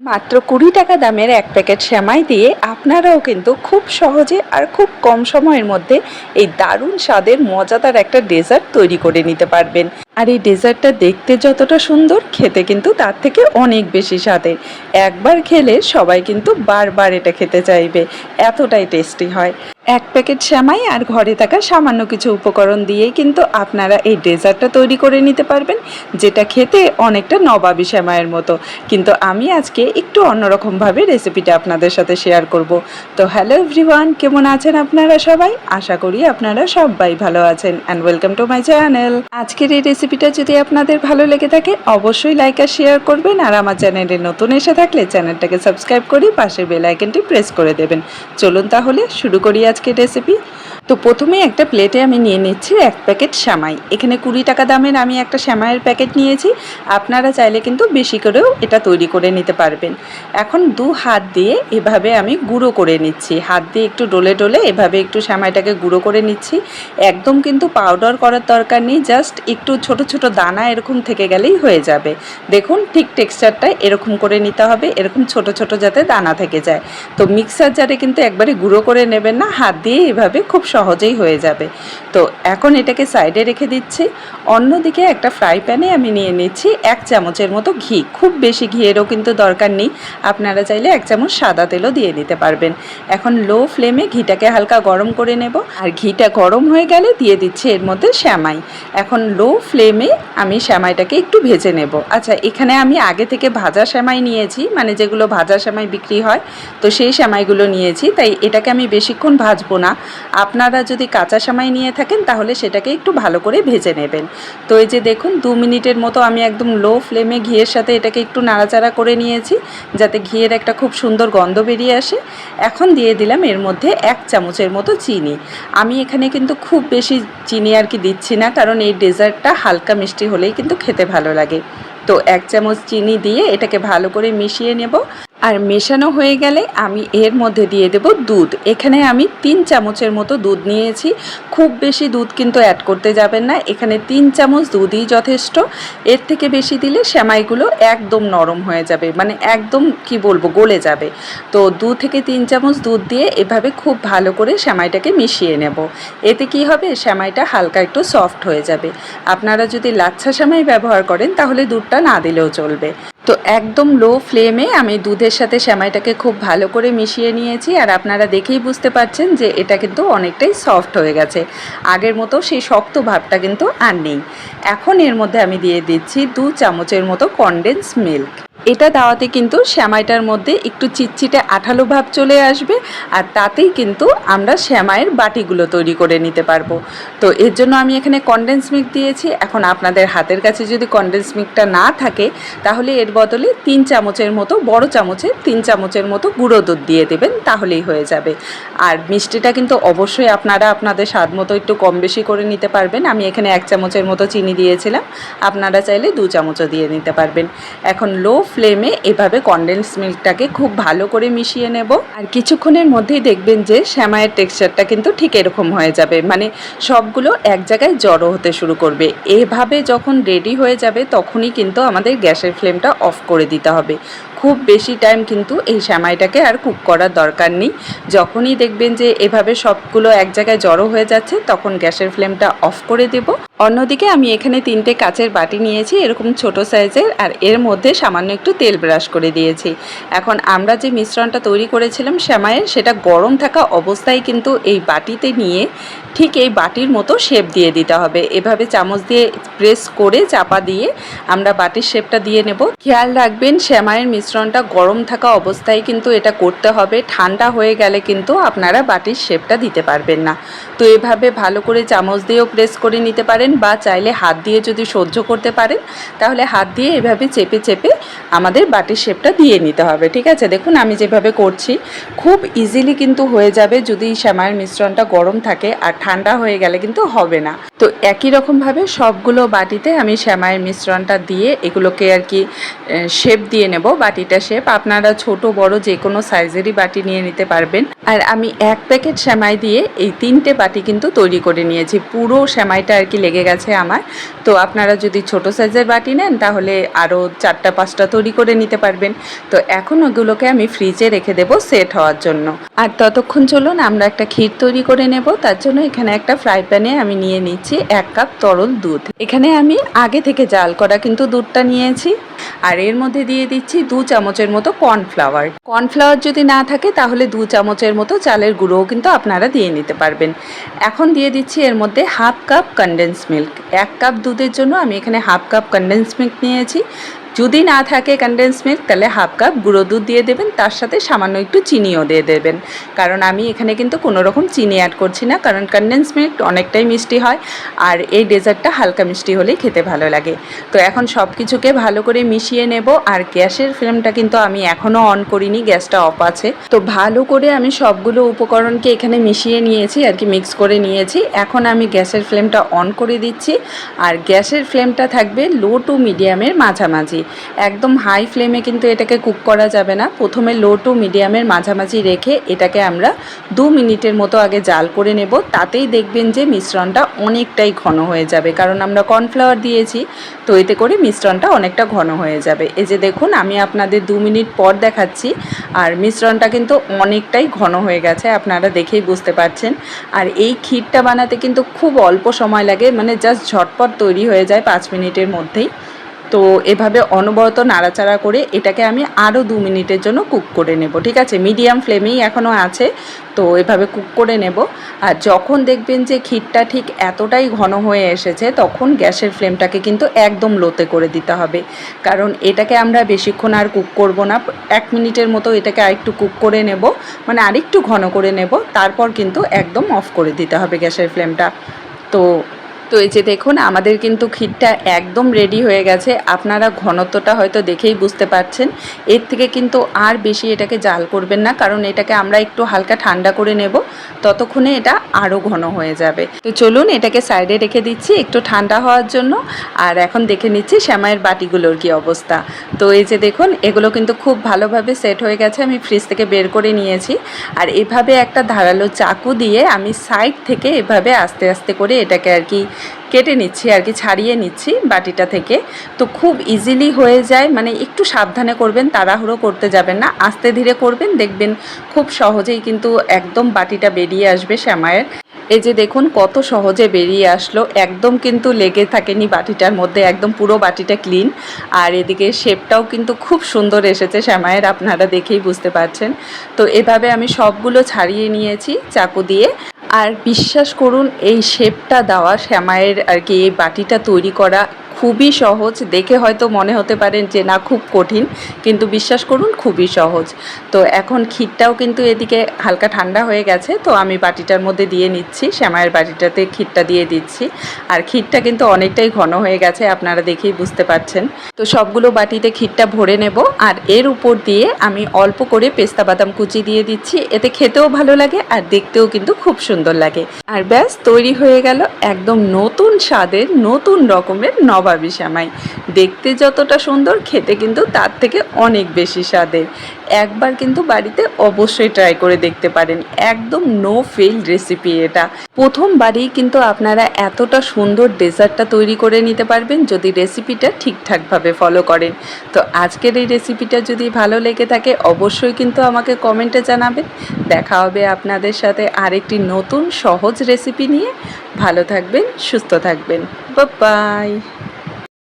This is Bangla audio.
মাত্র কুড়ি টাকা দামের এক প্যাকেট সেমাই দিয়ে আপনারাও কিন্তু খুব সহজে আর খুব কম সময়ের মধ্যে এই দারুণ স্বাদের মজাদার একটা ডেজার্ট তৈরি করে নিতে পারবেন। আর এই ডেজার্টটা দেখতে যতটা সুন্দর, খেতে কিন্তু তার থেকে অনেক বেশি স্বাদের। একবার খেলে সবাই কিন্তু বারবার এটা খেতে চাইবে। এতটাই টেস্টি হয়। এক প্যাকেট সেমাই আর ঘরে থাকা সামান্য কিছু উপকরণ দিয়েই কিন্তু আপনারা এই ডেজার্টটা তৈরি করে নিতে পারবেন, যেটা খেতে অনেকটা নবাবি সেমাইয়ের মতো। কিন্তু আমি আজকে একটু অন্যরকমভাবে রেসিপিটা আপনাদের সাথে শেয়ার করব। তো হ্যালো এভরিওয়ান, কেমন আছেন আপনারা সবাই? আশা করি আপনারা সবাই ভালো আছেন। And welcome to my channel আজকের এই রেসিপিটা যদি আপনাদের ভালো লেগে থাকে, অবশ্যই লাইক আর শেয়ার করবেন। আর আমার চ্যানেলে নতুন এসে থাকলে চ্যানেলটাকে সাবস্ক্রাইব করে পাশের বেল আইকনটি প্রেস করে দেবেন। চলুন তাহলে শুরু করি আজকের রেসিপি তো প্রথমে একটা প্লেটে আমি নিয়ে নিচ্ছি এক প্যাকেট শ্যামাই। এখানে কুড়ি টাকা দামের আমি একটা শ্যামাইয়ের প্যাকেট নিয়েছি। আপনারা চাইলে কিন্তু বেশি করেও এটা তৈরি করে নিতে পারবেন। এখন দু হাত দিয়ে এভাবে আমি গুঁড়ো করে নিচ্ছি। হাত দিয়ে একটু ডলে ডলে এভাবে একটু শ্যামাইটাকে গুঁড়ো করে নিচ্ছি। একদম কিন্তু পাউডার করার দরকার নেই জাস্ট একটু ছোট ছোট দানা এরকম থেকে গেলেই হয়ে যাবে। দেখুন, ঠিক টেক্সচারটা এরকম করে নিতে হবে, এরকম ছোট ছোট যাতে দানা থেকে যায়। তো মিক্সার জারে কিন্তু একবারে গুঁড়ো করে নেবেন না, হাত দিয়ে এভাবে খুব সহজেই হয়ে যাবে। তো এখন এটাকে সাইডে রেখে দিচ্ছি। অন্যদিকে একটা ফ্রাই প্যানে আমি নিয়ে নিচ্ছি এক চামচের মতো ঘি। খুব বেশি ঘিয়েরও কিন্তু দরকার নেই। আপনারা চাইলে এক চামচ সাদা তেলও দিয়ে দিতে পারবেন। এখন লো ফ্লেমে ঘিটাকে হালকা গরম করে নেব। আর ঘিটা গরম হয়ে গেলে দিয়ে দিচ্ছি এর মধ্যে শ্যামাই। এখন লো ফ্লেমে আমি শ্যামাইটাকে একটু ভেজে নেব। আচ্ছা এখানে আমি আগে থেকে ভাজা শ্যামাই নিয়েছি মানে যেগুলো ভাজা শ্যামাই বিক্রি হয়, তো সেই শ্যামাইগুলো নিয়েছি। তাই এটাকে আমি বেশিক্ষণ ভাজবো না। আপনারা যদি কাঁচা শ্যামাই নিয়ে থাকেন, তাহলে সেটাকে একটু ভালো করে ভেজে নেবেন। তো এই যে দেখুন, দু মিনিটের মতো আমি একদম লো ফ্লেমে ঘিয়ের সাথে এটাকে একটু নাড়াচাড়া করে নিয়েছি, যাতে ঘিয়ের একটা খুব সুন্দর গন্ধ বেরিয়ে আসে। এখন দিয়ে দিলাম এর মধ্যে এক চামচের মতো চিনি। আমি এখানে কিন্তু খুব বেশি চিনি আর কি দিচ্ছি না, কারণ এই ডেজার্টটা হালকা মিষ্টি হলেই কিন্তু খেতে ভালো লাগে। তো এক চামচ চিনি দিয়ে এটাকে ভালো করে মিশিয়ে নেব। আর মেশানো হয়ে গেলে আমি এর মধ্যে দিয়ে দেব দুধ। এখানে আমি তিন চামচের মতো দুধ নিয়েছি। খুব বেশি দুধ কিন্তু অ্যাড করতে যাবেন না। এখানে তিন চামচ দুধই যথেষ্ট। এর থেকে বেশি দিলে সেমাইগুলো একদম নরম হয়ে যাবে। মানে একদম, কি বলব, গলে যাবে। তো দু থেকে তিন চামচ দুধ দিয়ে এভাবে খুব ভালো করে সেমাইটাকে মিশিয়ে নেব। এতে কি হবে? সেমাইটা হালকা একটু সফট হয়ে যাবে। আপনারা যদি লাচ্ছা সেমাই ব্যবহার করেন, তাহলে দুধটা না দিলেও চলবে। তো একদম লো ফ্লেমে আমি দুধের সাথে শ্যামাইটাকে খুব ভালো করে মিশিয়ে নিয়েছি আর আপনারা দেখেই বুঝতে পারছেন যে এটা কিন্তু অনেকটাই সফট হয়ে গেছে। আগের মতো সেই শক্ত ভাবটা কিন্তু আর নেই। এখন এর মধ্যে আমি দিয়ে দিচ্ছি দু চামচের মতো কনডেন্স মিল্ক এটা দেওয়াতে কিন্তু শ্যামাইটার মধ্যে একটু চিটচিটে আঠালো ভাব চলে আসবে আর তাতেই কিন্তু আমরা শ্যামাইয়ের বাটিগুলো তৈরি করে নিতে পারব। তো এর জন্য আমি এখানে কনডেন্স মিল্ক দিয়েছি। এখন আপনাদের হাতের কাছে যদি কনডেন্স মিল্কটা না থাকে, তাহলে এর বদলে তিন চামচের মতো, বড় চামচে তিন চামচের মতো গুঁড়ো দুধ দিয়ে দেবেন, তাহলেই হয়ে যাবে। আর মিষ্টিটা কিন্তু অবশ্যই আপনারা আপনাদের স্বাদ মতো একটু কম বেশি করে নিতে পারবেন। আমি এখানে এক চামচের মতো চিনি দিয়েছিলাম। আপনারা চাইলে দু চামচও দিয়ে নিতে পারবেন। এখন লো ফ্লেমে এভাবে কন্ডেন্স মিল্কটাকে খুব ভালো করে মিশিয়ে নেব। আর কিছুক্ষণের মধ্যেই দেখবেন যে শ্যামায়ের টেক্সচারটা কিন্তু ঠিক এরকম হয়ে যাবে। মানে সবগুলো এক জায়গায় জড়ো হতে শুরু করবে। এভাবে যখন রেডি হয়ে যাবে, তখনই কিন্তু আমাদের গ্যাসের ফ্লেমটা অফ করে দিতে হবে। খুব বেশি টাইম কিন্তু এই শ্যামাইটাকে আর কুক করার দরকার নেই। যখনই দেখবেন যে এভাবে সবগুলো এক জায়গায় জড়ো হয়ে যাচ্ছে, তখন গ্যাসের ফ্লেমটা অফ করে দেব। অন্যদিকে আমি এখানে তিনটে কাচের বাটি নিয়েছি, এরকম ছোট সাইজের আর এর মধ্যে সামান্য একটু তেল ব্রাশ করে দিয়েছি। এখন আমরা যে মিশ্রণটা তৈরি করেছিলাম শ্যামাইয়ের, সেটা গরম থাকা অবস্থায় কিন্তু এই বাটিতে নিয়ে ঠিক এই বাটির মতো শেপ দিয়ে দিতে হবে। এভাবে চামচ দিয়ে প্রেস করে চাপা দিয়ে আমরা বাটির শেপটা দিয়ে নেব। খেয়াল রাখবেন, শ্যামাইয়ের মিশ্রণটা গরম থাকা অবস্থায় কিন্তু এটা করতে হবে। ঠান্ডা হয়ে গেলে কিন্তু আপনারা বাটির শেপটা দিতে পারবেন না। তো এভাবে ভালো করে চামচ দিয়েও প্রেস করে নিতে পারেন বা চাইলে হাত দিয়ে যদি সহ্য করতে পারেন, তাহলে হাত দিয়ে এভাবে চেপে চেপে আমাদের বাটির শেপটা দিয়ে নিতে হবে, ঠিক আছে? দেখুন, আমি যেভাবে করছি, খুব ইজিলি কিন্তু হয়ে যাবে যদি শ্যামাইয়ের মিশ্রণটা গরম থাকে আর ঠান্ডা হয়ে গেলে কিন্তু হবে না। তো একই রকমভাবে সবগুলো বাটিতে আমি শ্যামাইয়ের মিশ্রণটা দিয়ে এগুলোকে আর কি শেপ দিয়ে নেব, বাটিটা শেপ আপনারা ছোট, বড় যে কোনো সাইজেরই বাটি নিয়ে নিতে পারবেন। আর আমি এক প্যাকেট শ্যামাই দিয়ে এই তিনটে বাটি কিন্তু তৈরি করে নিয়েছি। পুরো শ্যামাইটা আর কি লেগে গেছে আমার। তো আপনারা যদি ছোট সাইজের বাটি নেন, তাহলে আরও চারটা, পাঁচটা তৈরি করে নিতে পারবেন। তো এখন ওগুলোকে আমি ফ্রিজে রেখে দেবো সেট হওয়ার জন্য। আর ততক্ষণ চলুন আমরা একটা ক্ষীর তৈরি করে নেব। তার জন্য এখানে একটা ফ্রাই প্যানে আমি নিয়ে নিচ্ছি এক কাপ তরল দুধ। এখানে আমি আগে থেকে জাল করা কিন্তু দুধটা নিয়েছি। আর এর মধ্যে দিয়ে দিচ্ছি দু চামচের মতো কর্নফ্লাওয়ার কর্নফ্লাওয়ার যদি না থাকে তাহলে দু চামচের মতো চালের গুঁড়োও কিন্তু আপনারা দিয়ে নিতে পারবেন। এখন দিয়ে দিচ্ছি এর মধ্যে হাফ কাপ কনডেন্স মিল্ক এক কাপ দুধের জন্য আমি এখানে হাফ কাপ কনডেন্স মিল্ক নিয়েছি। যদি না থাকে কনডেন্স মিল্ক তাহলে হাফ কাপ গুঁড়ো দুধ দিয়ে দেবেন, তার সাথে সামান্য একটু চিনিও দিয়ে দেবেন। কারণ আমি এখানে কিন্তু কোনো রকম চিনি অ্যাড করছি না, কারণ কনডেন্স মিল্ক অনেকটাই মিষ্টি হয়, আর এই ডেজার্টটা হালকা মিষ্টি হলেই খেতে ভালো লাগে। তো এখন সব কিছুকে ভালো করে মিশিয়ে নেব, আর গ্যাসের ফ্লেমটা কিন্তু আমি এখনও অন করিনি, গ্যাসটা অফ আছে। তো ভালো করে আমি সবগুলো উপকরণকে এখানে মিশিয়ে নিয়েছি, আর কি মিক্স করে নিয়েছি। এখন আমি গ্যাসের ফ্লেমটা অন করে দিচ্ছি, আর গ্যাসের ফ্লেমটা থাকবে লো টু মিডিয়ামের মাঝামাঝি। একদম হাই ফ্লেমে কিন্তু এটাকে কুক করা যাবে না। প্রথমে লো টু মিডিয়ামের মাঝামাঝি রেখে এটাকে আমরা দু মিনিটের মতো আগে জাল করে নেব। তাতেই দেখবেন যে মিশ্রণটা অনেকটাই ঘন হয়ে যাবে। কারণ আমরা কর্নফ্লাওয়ার দিয়েছি, তো এতে করে মিশ্রণটা অনেকটা ঘন হয়ে যাবে। এই যে দেখুন, আমি আপনাদের দু মিনিট পর দেখাচ্ছি, আর মিশ্রণটা কিন্তু অনেকটাই ঘন হয়ে গেছে, আপনারা দেখেই বুঝতে পারছেন। আর এই ক্ষীরটা বানাতে কিন্তু খুব অল্প সময় লাগে মানে জাস্ট ঝটপট তৈরি হয়ে যায় পাঁচ মিনিটের মধ্যেই। তো এভাবে অনবরত নাড়াচাড়া করে এটাকে আমি আরও দু মিনিটের জন্য কুক করে নেব, ঠিক আছে? মিডিয়াম ফ্লেমেই এখনও আছে, তো এভাবে কুক করে নেব। আর যখন দেখবেন যে ক্ষীরটা ঠিক এতটাই ঘন হয়ে এসেছে, তখন গ্যাসের ফ্লেমটাকে কিন্তু একদম লোতে করে দিতে হবে। কারণ এটাকে আমরা বেশিক্ষণ আর কুক করব না, এক মিনিটের মতো এটাকে আরেকটু কুক করে নেব মানে আরেকটু ঘন করে নেব, তারপর কিন্তু একদম অফ করে দিতে হবে গ্যাসের ফ্লেমটা। তো তো এই যে দেখুন, আমাদের কিন্তু ক্ষীরটা একদম রেডি হয়ে গেছে। আপনারা ঘনত্বটা হয়তো দেখেই বুঝতে পারছেন। এর থেকে কিন্তু আর বেশি এটাকে জাল করবেন না, কারণ এটাকে আমরা একটু হালকা ঠান্ডা করে নেব। ততক্ষণে এটা আরও ঘন হয়ে যাবে। তো চলুন, এটাকে সাইডে রেখে দিচ্ছি একটু ঠান্ডা হওয়ার জন্য। আর এখন দেখে নিচ্ছি শ্যামায়ের বাটিগুলোর কি অবস্থা। তো এই যে দেখুন, এগুলো কিন্তু খুব ভালোভাবে সেট হয়ে গেছে। আমি ফ্রিজ থেকে বের করে নিয়েছি। আর এভাবে একটা ধারালো চাকু দিয়ে আমি সাইড থেকে এভাবে আস্তে আস্তে করে এটাকে আর কি কেটে নিচ্ছি আর কি, ছাড়িয়ে নিচ্ছি বাটিটা থেকে। তো খুব ইজিলি হয়ে যায় মানে একটু সাবধানে করবেন, তাড়াহুড়ো করতে যাবেন না। আস্তে ধীরে করবেন, দেখবেন খুব সহজেই কিন্তু একদম বাটিটা বেরিয়ে আসবে শ্যামায়ের। এই যে দেখুন কত সহজে বেরিয়ে আসলো, একদম কিন্তু লেগে থাকেনি বাটিটার মধ্যে, একদম পুরো বাটিটা ক্লিন আর এদিকে শেপটাও কিন্তু খুব সুন্দর এসেছে শ্যামায়ের, আপনারা দেখেই বুঝতে পারছেন। তো এভাবে আমি সবগুলো ছাড়িয়ে নিয়েছি, চাকু দিয়ে। আর বিশ্বাস করুন এই শেপটা দেওয়া শ্যামায়ের আর কি এই বাটিটা তৈরি করা খুবই সহজ। দেখে হয়তো মনে হতে পারেন যে, না, খুব কঠিন, কিন্তু বিশ্বাস করুন, খুবই সহজ। তো এখন ক্ষীরটাও কিন্তু এদিকে হালকা ঠান্ডা হয়ে গেছে, তো আমি বাটিটার মধ্যে দিয়ে নিচ্ছি শ্যামায়ের বাটিটাতে ক্ষীরটা দিয়ে দিচ্ছি। আর ক্ষীরটা কিন্তু অনেকটাই ঘন হয়ে গেছে, আপনারা দেখেই বুঝতে পারছেন। তো সবগুলো বাটিতে ক্ষীরটা ভরে নেব, আর এর উপর দিয়ে আমি অল্প করে পেস্তা বাদাম কুচি দিয়ে দিচ্ছি। এতে খেতেও ভালো লাগে, আর দেখতেও কিন্তু খুব সুন্দর লাগে। আর ব্যাস, তৈরি হয়ে গেল একদম নতুন স্বাদের, নতুন রকমের নবাবি শ্যামাই, দেখতে যতটা সুন্দর, খেতে কিন্তু তার থেকে অনেক বেশি স্বাদের। একবার কিন্তু বাড়িতে অবশ্যই ট্রাই করে দেখতে পারেন। একদম নো ফেল রেসিপি এটা। প্রথমবারেই কিন্তু আপনারা এতটা সুন্দর ডেজার্টটা তৈরি করে নিতে পারবেন যদি রেসিপিটা ঠিকঠাকভাবে ফলো করেন। তো আজকের এই রেসিপিটা যদি ভালো লেগে থাকে, অবশ্যই কিন্তু আমাকে কমেন্টে জানাবেন। দেখা হবে আপনাদের সাথে আরেকটি নতুন সহজ রেসিপি নিয়ে। ভালো থাকবেন, সুস্থ থাকবেন। বাই